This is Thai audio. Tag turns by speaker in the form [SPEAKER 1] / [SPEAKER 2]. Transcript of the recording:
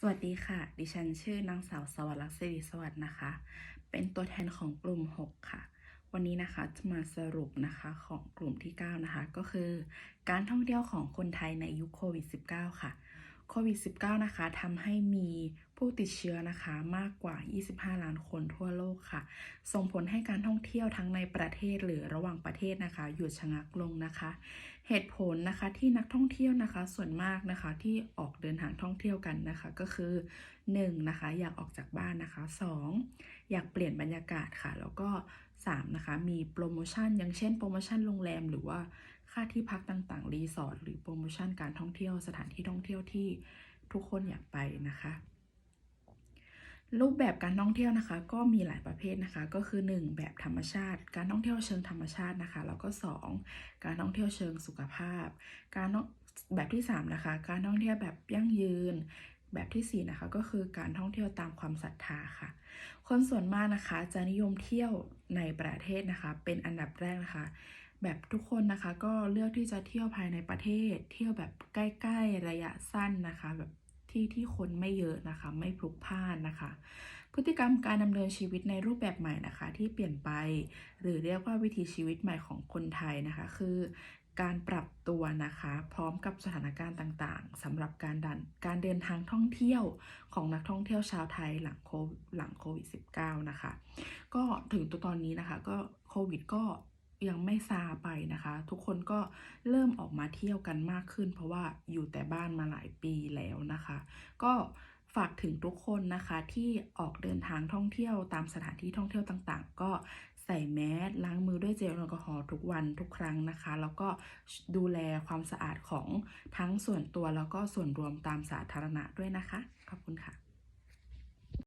[SPEAKER 1] สวัสดีค่ะ ดิฉันชื่อนางสาวสวัสดิ์ลักษณ์สิริสวัสดิ์นะคะ เป็นตัวแทนของกลุ่ม 6 ค่ะ วันนี้นะคะจะมาสรุปนะคะของกลุ่มที่ 9 นะคะ ก็คือ การท่องเที่ยวของคนไทยในยุคโควิด -19 ค่ะ โควิด -19 นะคะทำให้มีผู้ติดเชื้อนะคะมากกว่า 25 ล้านคนทั่วโลกค่ะ ส่งผลให้การท่องเที่ยวทั้งในประเทศหรือระหว่างประเทศนะคะ หยุดชะงักลงนะคะ เหตุผลนะคะที่นักท่องเที่ยวนะคะส่วนมากนะคะที่ออกเดินทางท่องเที่ยวกันนะคะ ก็คือ 1. นะคะอยากออกจากบ้านนะคะ 2. อยากเปลี่ยนบรรยากาศค่ะ แล้วก็ 3. นะคะมีโปรโมชั่นอย่างเช่นโปรโมชั่นโรงแรมหรือว่า ค่าที่พักต่างๆ รีสอร์ทหรือโปรโมชั่นการท่องเที่ยวสถานที่ท่องเที่ยวที่ทุกคนอยากไปนะคะ รูปแบบการท่องเที่ยวนะคะ ก็มีหลายประเภทนะคะ ก็คือ 1 แบบธรรมชาติ การท่องเที่ยวเชิงธรรมชาตินะคะ แล้วก็ 2 การท่องเที่ยวเชิงสุขภาพ การท่องแบบที่3นะคะ การท่องเที่ยวแบบยั่งยืนแบบที่4นะคะก็คือการท่องเที่ยวตามความศรัทธาค่ะ คนส่วนมากนะคะจะนิยมเที่ยวในประเทศนะคะ เป็นอันดับแรกนะคะ แบบทุกคนนะคะก็เลือกที่จะเที่ยวภายในประเทศ เที่ยวแบบใกล้ๆระยะสั้นนะคะ แบบที่ที่คนไม่เยอะนะคะ ไม่พลุกพล่านนะคะ พฤติกรรมการดำเนินชีวิตในรูปแบบใหม่นะคะ ที่เปลี่ยนไป หรือเรียกว่าวิถีชีวิตใหม่ของคนไทยนะคะ คือการปรับตัวนะคะ พร้อมกับสถานการณ์ต่างๆสำหรับการดันการเดินทางท่องเที่ยวของนักท่องเที่ยวชาวไทยหลังโควิดหลังโควิด -19 นะคะ ก็ถึงตัวตอนนี้นะคะก็โควิดก็ ยังไม่ซาไปนะคะ ทุกคนก็เริ่มออกมาเที่ยวกันมากขึ้น เพราะว่าอยู่แต่บ้านมาหลายปีแล้วนะคะ ก็ฝากถึงทุกคนนะคะที่ออกเดินทางท่องเที่ยวตามสถานที่ท่องเที่ยวต่างๆ ก็ใส่แมสล้างมือด้วยเจลแอลกอฮอล์ทุกวันทุกครั้งนะคะ แล้วก็ดูแลความสะอาดของทั้งส่วนตัวแล้วก็ส่วนรวมตามสาธารณะด้วยนะคะ ขอบคุณค่ะ